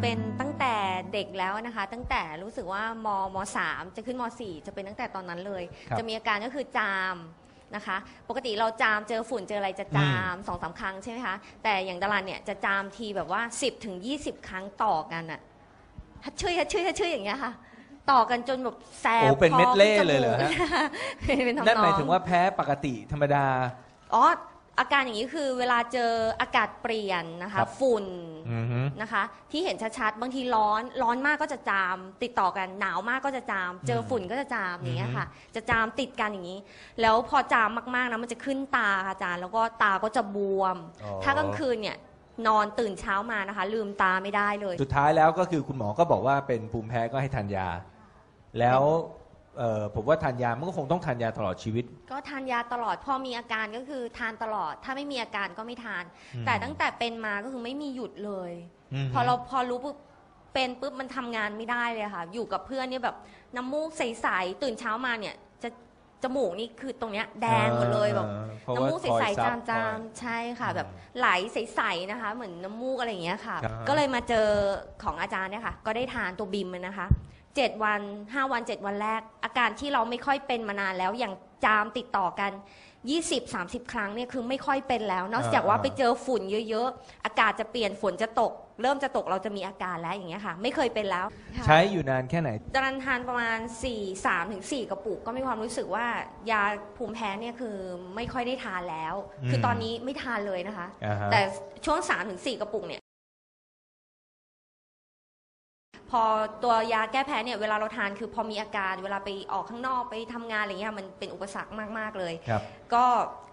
เป็นตั้งแต่เด็กแล้วนะคะ ตั้งแต่รู้สึกว่ามมสามจะขึ้นมสี่จะเป็นตั้งแต่ตอนนั้นเลย ครับจะมีอาการก็คือจามนะคะ ปกติเราจามเจอฝุ่นเจออะไรจะจามสองสามครั้งใช่ไหมคะ แต่อย่างดารันเนี่ยจะจามทีแบบว่า 10ถึง20 ครั้งต่อกันอะฮัดช่วยฮัดช่วยฮัดช่วยอย่างเงี้ยค่ะ ต่อกันจนแบบแสบโอ้เป็นคอเม็ดเล่ขึ้จเลยเหรอฮะเป็นทำนอง นั่นหมายถึงว่าแพ้ปกติธรรมดา อ๋อ อาการอย่างนี้คือเวลาเจออากาศเปลี่ยนนะครัคะบฝุ่นอือฮึ นะคะ ที่เห็นชัดๆ บางทีร้อนร้อนมากก็จะจาม ติดต่อกันหนาวมากก็จะจาม เจอฝุ่นก็จะจามอย่างเงี้ยค่ะ จะจามติดกันอย่างนี้ แล้วพอจามมากๆนะมันจะขึ้นตาค่ะอาจารย์ แล้วก็ตาก็จะบวม อ๋อ ถ้ากลางคืนเนี่ยนอนตื่นเช้ามานะคะ ลืมตาไม่ได้เลย สุดท้ายแล้วก็คือคุณหมอก็บอกว่าเป็นภูมิแพ้ก็ให้ทานยา แล้ว เอ่อผมว่าทานยามันก็คงต้องทานยาตลอดชีวิต ก็ทานยาตลอดพอมีอาการก็คือทานตลอด ถ้าไม่มีอาการก็ไม่ทาน อืม แต่ตั้งแต่เป็นมาก็คือไม่มีหยุดเลย มพอเราพอรู้ปุ๊บเป็นปุ๊บมันทำงานไม่ได้เลยค่ะ อยู่กับเพื่อนเนี่ยแบบน้ำมูกใสๆตื่นเช้ามาเนี่ย จะจมูกนี่คือตรงเนี้ยแดงหมดเลยแบบ อ่าเพราะน้ำว่ามูกใคอยสๆซัจบามคอยๆใช่ค่ะอืมแบบไหลใสๆนะคะ เหมือนน้ำมูกอะไรอย่างเงี้ยค่ะ ครับ ก็เลยมาเจอของอาจารย์เนี่ยค่ะ ก็ได้ทานตัวบิมนะคะ เจ็ดวันห้าวันเจ็ดวันแรก อาการที่เราไม่ค่อยเป็นมานานแล้วอย่างจามติดต่อกัน 20-30 ครั้งเนี่ยคือไม่ค่อยเป็นแล้ว นอกจากว่าไปเจอฝุ่นเยอะๆ อากาศจะเปลี่ยนฝนจะตก เริ่มจะตกเราจะมีอาการแล้วอย่างเงี้ยค่ะ ไม่เคยเป็นแล้วค่ะใช้อยู่นานแค่ไหนตอนนั้นทานประมาณ 4 3ถึง4กระปุกก็มีความรู้สึกว่ายาภูมิแพ้เนี่ยคือไม่ค่อยได้ทานแล้วอืมคือตอนนี้ไม่ทานเลยนะคะอ่าฮะแต่ช่วง3ถึง4กระปุกเนี่ย อตัวยาแก้แพ้เนี่ยเวลาเราทานคือพอมีอาการ เวลาไปออกข้างนอกไปทำงานอะไรเงี้ยมันเป็นอุปสรรคมาก ๆ เลย ครับ ก็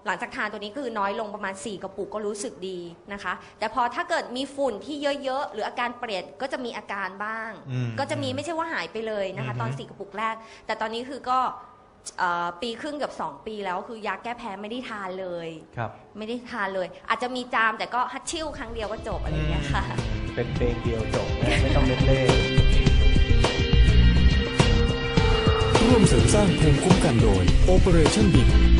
หลังจากทานตัวนี้ก็คือน้อยลงประมาณ 4 กระปุกก็รู้สึกดีนะคะ แต่พอถ้าเกิดมีฝุ่นที่เยอะๆ หรืออาการเปลี่ยนก็จะมีอาการบ้าง อืมก็จะมีไม่ใช่ว่าหายไปเลยนะคะอือฮึตอน4กระปุกแรก แต่ตอนนี้คือก็ เอ่อปีครึ่งกับ2ปีแล้วคือยาแก้แพ้ไม่ได้ทานเลย ครับไม่ได้ทานเลย อาจจะมีจามแต่ก็ฮัตชิ่วครั้งเดียวก็จบอะไรอย่างเงี้ยค่ะ เป็นเพลงเดียวจบนะไม่ต้องเล่นเล่ร่วมเสริมสร้างภูมิคุ้มกันโดย Operation BIM